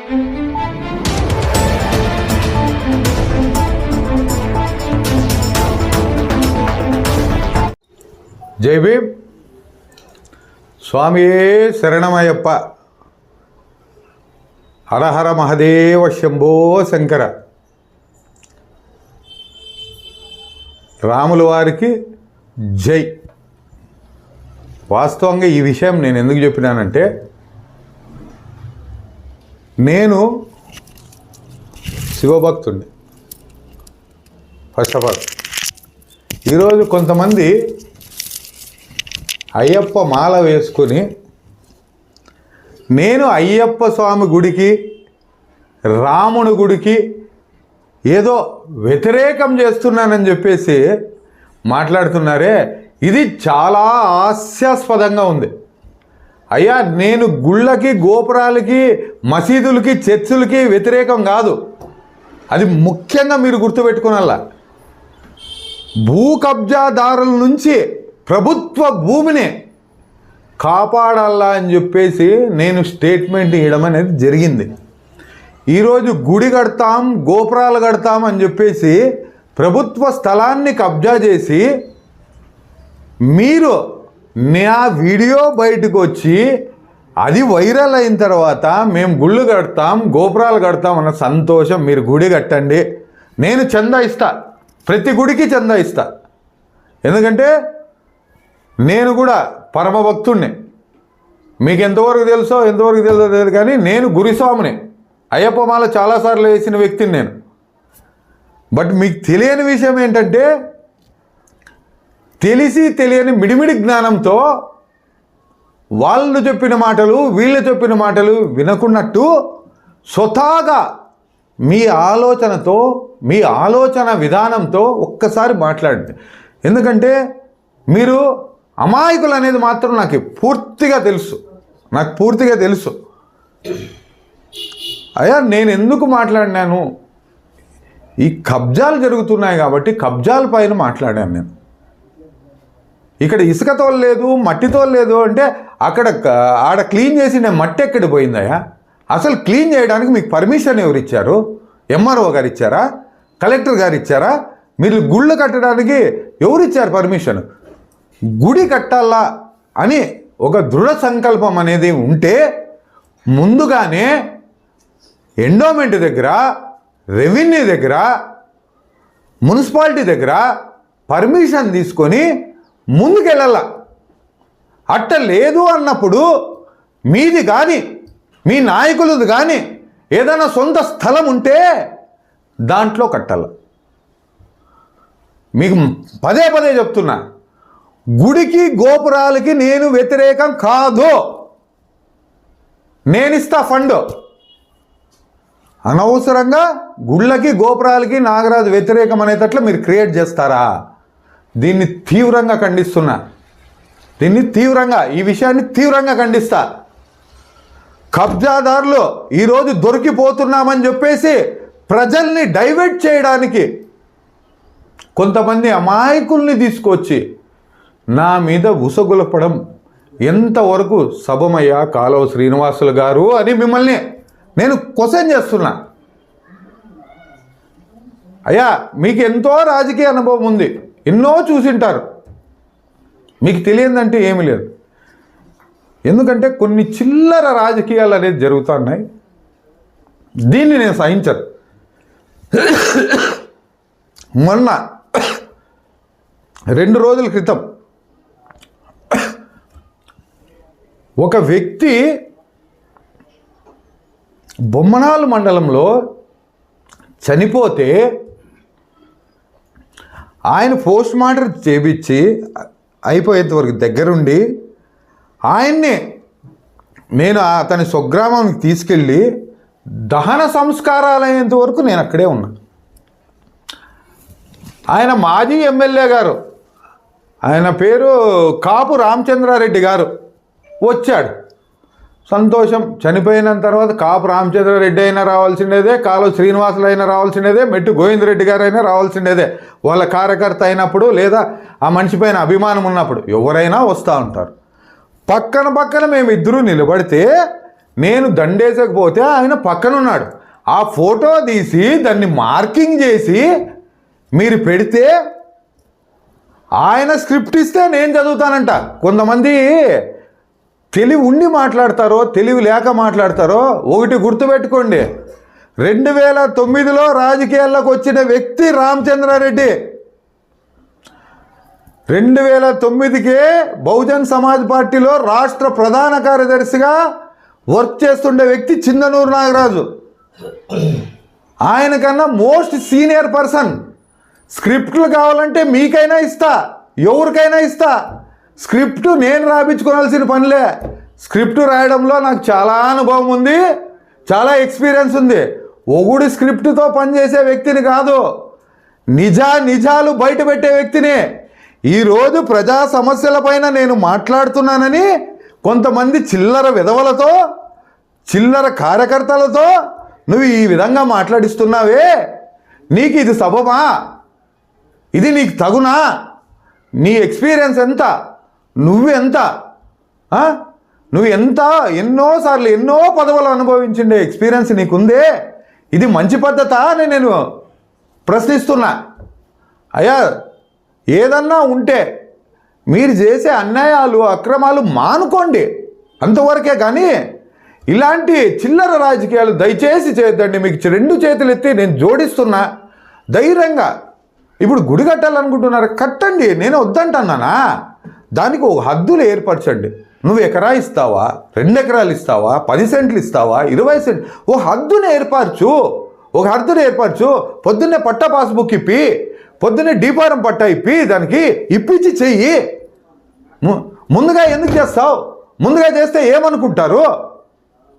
జై భీమ్. స్వామియే శరణమయ్యప్ప. హరహర మహదేవ శంభో శంకర. రాముల వారికి జై. వాస్తవంగా ఈ విషయం నేను ఎందుకు చెప్పినానంటే నేను శివభక్తుడిని ఫస్ట్ ఆఫ్ ఆల్ ఈరోజు కొంతమంది అయ్యప్ప మాల వేసుకొని నేను అయ్యప్ప స్వామి గుడికి రాముని గుడికి ఏదో వ్యతిరేకం చేస్తున్నానని చెప్పేసి మాట్లాడుతున్నారే ఇది చాలా హాస్యాస్పదంగా ఉంది. అయ్యా నేను గుళ్ళకి గోపురాలకి మసీదులకి చర్చులకి వ్యతిరేకం కాదు. అది ముఖ్యంగా మీరు గుర్తుపెట్టుకునల్లా భూ కబ్జాదారుల నుంచి ప్రభుత్వ భూమిని కాపాడాలా అని చెప్పేసి నేను స్టేట్మెంట్ ఇవ్వడం అనేది జరిగింది. ఈరోజు గుడి కడతాం గోపురాలు కడతాం అని చెప్పేసి ప్రభుత్వ స్థలాన్ని కబ్జా చేసి మీరు నా వీడియో బయటకు వచ్చి అది వైరల్ అయిన తర్వాత మేము గుళ్ళు కడతాం గోపురాలు కడతాం అన్న సంతోషం మీరు గుడి కట్టండి. నేను చందా ఇస్తా. ప్రతి గుడికి చందా ఇస్తా. ఎందుకంటే నేను కూడా పరమభక్తుణ్ణి. మీకు ఎంతవరకు తెలుసో ఎంతవరకు తెలుసో తెలియదు కానీ నేను గురిస్వామిని. అయ్యప్ప మాల చాలాసార్లు వేసిన వ్యక్తిని నేను. బట్ మీకు తెలియని విషయం ఏంటంటే తెలిసి తెలియని మిడిమిడి జ్ఞానంతో వాళ్ళు చెప్పిన మాటలు వీళ్ళు చెప్పిన మాటలు వినకున్నట్టు స్వతహాగా మీ ఆలోచనతో మీ ఆలోచన విధానంతో ఒక్కసారి మాట్లాడండి. ఎందుకంటే మీరు అమాయకులు అనేది మాత్రం నాకు పూర్తిగా తెలుసు. నాకు పూర్తిగా తెలుసు. అయ్యా నేను ఎందుకు మాట్లాడినాను? ఈ కబ్జాలు జరుగుతున్నాయి కాబట్టి కబ్జాల పైన మాట్లాడాను నేను. ఇక్కడ ఇసుకతో లేదు మట్టితో లేదు అంటే అక్కడ ఆడ క్లీన్ చేసి నేను మట్టి ఎక్కడ పోయిందయ్యా? అసలు క్లీన్ చేయడానికి మీకు పర్మిషన్ ఎవరు ఇచ్చారు? ఎంఆర్ఓ గారు ఇచ్చారా? కలెక్టర్ గారు ఇచ్చారా? మీరు గుళ్ళు కట్టడానికి ఎవరు ఇచ్చారు పర్మిషన్? గుడి కట్టాలా అని ఒక దృఢ సంకల్పం అనేది ఉంటే ముందుగానే ఎండోమెంట్ దగ్గర రెవెన్యూ దగ్గర మున్సిపాలిటీ దగ్గర పర్మిషన్ తీసుకొని ముందుకెళ్ళాల. అట్ట లేదు అన్నప్పుడు మీది కానీ మీ నాయకులది కానీ ఏదైనా సొంత స్థలం ఉంటే దాంట్లో కట్టాల. మీకు పదే పదే చెప్తున్నా గుడికి గోపురాలకి నేను వ్యతిరేకం కాదు. నేనిస్తా ఫండ్. అనవసరంగా గుళ్ళకి గోపురాలకి నాగరాజు వ్యతిరేకం అనేటట్లు మీరు క్రియేట్ చేస్తారా? దీన్ని తీవ్రంగా ఖండిస్తున్నా. దీన్ని తీవ్రంగా ఈ విషయాన్ని తీవ్రంగా ఖండిస్తా. కబ్జాదారులు ఈరోజు దొరికిపోతున్నామని చెప్పేసి ప్రజల్ని డైవర్ట్ చేయడానికి కొంతమంది అమాయకుల్ని తీసుకొచ్చి నా మీద ఉసగులపడం ఎంతవరకు సభమయ్య కాలువ శ్రీనివాసులు గారు అని మిమ్మల్ని నేను క్వశ్చన్ చేస్తున్నా. అయ్యా మీకు ఎంతో రాజకీయ అనుభవం ఉంది. ఎన్నో చూసింటారు. మీకు తెలియదంటే ఏమీ లేదు. ఎందుకంటే కొన్ని చిల్లర రాజకీయాలు అనేది జరుగుతున్నాయి దీన్ని నేను సహించను. మొన్న రెండు రోజుల క్రితం ఒక వ్యక్తి బొమ్మనాలు మండలంలో చనిపోతే ఆయన పోస్ట్ మార్టం చేపించి అయిపోయేంత వరకు దగ్గరుండి ఆయన్ని నేను అతని స్వగ్రామానికి తీసుకెళ్ళి దహన సంస్కారాలు అయ్యేంత వరకు నేను అక్కడే ఉన్నా. ఆయన మాజీ ఎమ్మెల్యే గారు ఆయన పేరు కాపు రామచంద్రారెడ్డి గారు వచ్చాడు. సంతోషం. చనిపోయిన తర్వాత కాపు రామచంద్రారెడ్డి అయినా రావాల్సిండేదే కాలు శ్రీనివాసులు అయినా రావాల్సిండేదే మెట్టు గోవిందరెడ్డి గారు అయినా రావాల్సిండేదే. వాళ్ళ కార్యకర్త అయినప్పుడు లేదా ఆ మనిషి పైన అభిమానం ఉన్నప్పుడు ఎవరైనా వస్తూ ఉంటారు. పక్కన పక్కన మేము ఇద్దరూ నిలబడితే నేను దండేసకపోతే ఆయన పక్కనున్నాడు. ఆ ఫోటో తీసి దాన్ని మార్కింగ్ చేసి మీరు పెడితే ఆయన స్క్రిప్ట్ ఇస్తే నేను చదువుతానంట. కొంతమంది తెలివి ఉండి మాట్లాడతారో తెలివి లేక మాట్లాడతారో ఒకటి గుర్తుపెట్టుకోండి. రెండు వేల తొమ్మిదిలో రాజకీయాల్లోకి వచ్చిన వ్యక్తి రామచంద్రారెడ్డి. రెండు వేల తొమ్మిదికే బహుజన్ సమాజ్ పార్టీలో రాష్ట్ర ప్రధాన కార్యదర్శిగా వర్క్ చేస్తుండే వ్యక్తి చిందనూరు నాగరాజు. ఆయన కన్నా మోస్ట్ సీనియర్ పర్సన్. స్క్రిప్ట్లు కావాలంటే మీకైనా ఇస్తా ఎవరికైనా ఇస్తా. స్క్రిప్ట్ నేను రాపించుకోవాల్సిన పనిలే. స్క్రిప్ట్ రాయడంలో నాకు చాలా అనుభవం ఉంది చాలా ఎక్స్పీరియన్స్ ఉంది. ఒగుడు స్క్రిప్ట్తో పనిచేసే వ్యక్తిని కాదు నిజా నిజాలు బయట పెట్టే వ్యక్తిని. ఈరోజు ప్రజా సమస్యలపైన నేను మాట్లాడుతున్నానని కొంతమంది చిల్లర విధవలతో చిల్లర కార్యకర్తలతో నువ్వు ఈ విధంగా మాట్లాడిస్తున్నావే? నీకు ఇది సబమా ఇది నీకు తగునా? నీ ఎక్స్పీరియన్స్ ఎంత? నువ్వెంత? నువ్వు ఎంత ఎన్నోసార్లు ఎన్నో పదవులు అనుభవించిండే ఎక్స్పీరియన్స్ నీకుందే? ఇది మంచి పద్ధత అని నేను ప్రశ్నిస్తున్నా. అయ్యా ఏదన్నా ఉంటే మీరు చేసే అన్యాయాలు అక్రమాలు మానుకోండి. అంతవరకే కానీ ఇలాంటి చిల్లర రాజకీయాలు దయచేసి చేయొద్దండి. మీకు రెండు చేతులు ఎత్తి నేను జోడిస్తున్నా. ధైర్యంగా. ఇప్పుడు గుడి కట్టాలనుకుంటున్నారు? కట్టండి. నేను వద్దంటున్నానా? దానికి ఒక హద్దులు ఏర్పరచండి. నువ్వు ఎకరా ఇస్తావా? రెండు ఎకరాలు ఇస్తావా? పది సెంట్లు ఇస్తావా? ఇరవై సెంట్ ఓ హద్దును ఏర్పరచు. ఒక హద్దును ఏర్పరచు. పొద్దున్నే పట్ట పాస్బుక్ ఇప్పి పొద్దున్నే డీపారం పట్ట ఇప్పి దానికి ఇప్పించి చెయ్యి. ము- ముందుగా ఎందుకు చేస్తావు? ముందుగా చేస్తే ఏమనుకుంటారు?